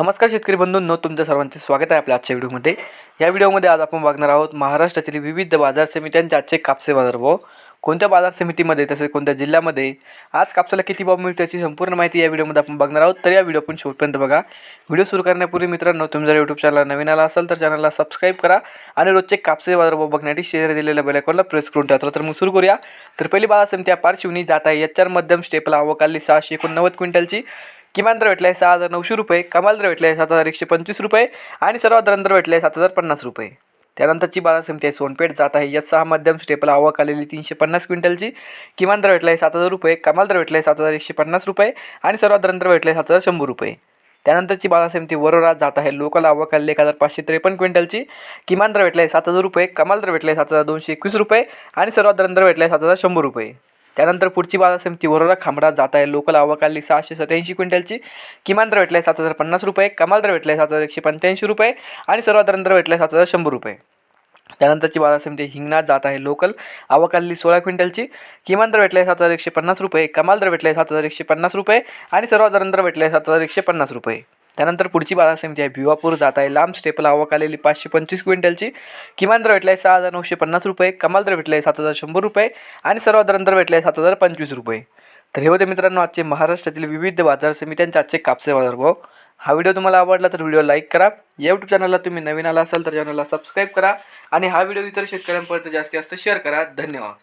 नमस्कार शेतकरी बंधूंनो तुमच्या सर्वांचे स्वागत आहे आपल्या आजच्या व्हिडिओमध्ये. या व्हिडिओमध्ये आज आपण बघणार आहोत महाराष्ट्रातील विविध बाजार समित्यांचे आजचे कापसे बाजारभाव कोणत्या बाजार समितीमध्ये तसेच कोणत्या जिल्ह्यामध्ये? आज कापसाला किती भाव मिळतो याची संपूर्ण माहिती या व्हिडिओमध्ये आपण बघणार आहोत. तर या व्हिडिओ पण शेवटपर्यंत बघा. व्हिडिओ सुरू करण्यापूर्वी मित्रांनो तुम्ही जर यूट्यूब चॅनल नवीन आला असाल तर चॅनलला सबस्क्राईब करा आणि रोजचे कापसे बाजारभाव बघण्यासाठी शेअर दिलेल्या बेलायकॉनला प्रेस करून ठेवा. तर मग सुरू करूया. तर पहिली बाजार समिती या पारशिवनी जात आहे. याच्यावर मध्यम स्टेपला आवकाली सहाशे एकोणनव्वद क्विंटलची. किमान दर भेटला आहे सहा हजार नऊशे रुपये कमाल दर भेटला आहे सात हजार एकशे पंचवीस रुपये आणि सर्वात दर दर भेटला आहे सात हजार पन्नास रुपये. त्यानंतरची बाजार समिती आहे सोनपेठ जात आहे. या सहा मध्यम स्टेपला आवक आलेली तीनशे पन्नास क्विंटलची. किमान दर भेटला आहे सात हजार रुपये कमाल दर भेटला आहे सात हजार एकशे पन्नास रुपये आणि सर्वात दर दर भेटला आहे सात हजार शंभर रुपये. त्यानंतरची बाजार समिती वरोरात जात आहे. लोकल आवक आलेली एक हजार पाचशे त्रेपन्न क्विंटलची. किमान दर भेटला आहे सात हजार रुपये कमाल दर भेटला आहे सात हजार दोनशे एकवीस रुपये आणि सर्वात दर दर भेटला आहे सात हजार शंभर रुपये. त्यानंतर पुढची बाजार समिती वरोरा खांबडा जात आहे. लोकल आवक आली सहाशे सत्याऐंशी क्विंटलची. किमान दर भेटला आहे सात हजार पन्नास रुपये. कमाल दर भेटला आहे सात हजार एकशे पंच्याऐंशी रुपये. आणि सर्वात दर भेटला आहे सात हजार शंभर रुपये. त्यानंतरची बाजार समिती हिंगणा जात आहे. लोकल आवक सोळा क्विंटलची. किमान दर भेटला आहे सात हजार एकशे पन्नास रुपये. कमाल दर भेटला आहे सात हजार एकशे पन्नास रुपये. आणि सर्वात दर दर भेटला आहे सात हजार एकशे पन्नास रुपये. त्यानंतर पुढची बाजार समिती आहे भिवापूर जात आहे. लांब स्टेपला आवक आलेली पाचशे पंचवीस क्विंटलची. किमान दर भेटला आहे सहा हजार नऊशे पन्नास रुपये. कमाल दर भेटला आहे सात हजार शंभर रुपये. आणि सर्वात दर भेटला आहे सात हजार पंचवीस रुपये. तर हे होते मित्रांनो आजचे महाराष्ट्रातील विविध बाजार समित्यांचे आजचे कापसे बाजारभाव हा व्हिडिओ तुम्हाला आवडला तर व्हिडिओ लाईक करा. यूट्यूब चॅनलला तुम्ही नवीन आला असाल तर चॅनलला सबस्क्राईब करा. आणि हा व्हिडिओ इतर शेतकऱ्यांपर्यंत जास्तीत जास्त शेअर करा. धन्यवाद.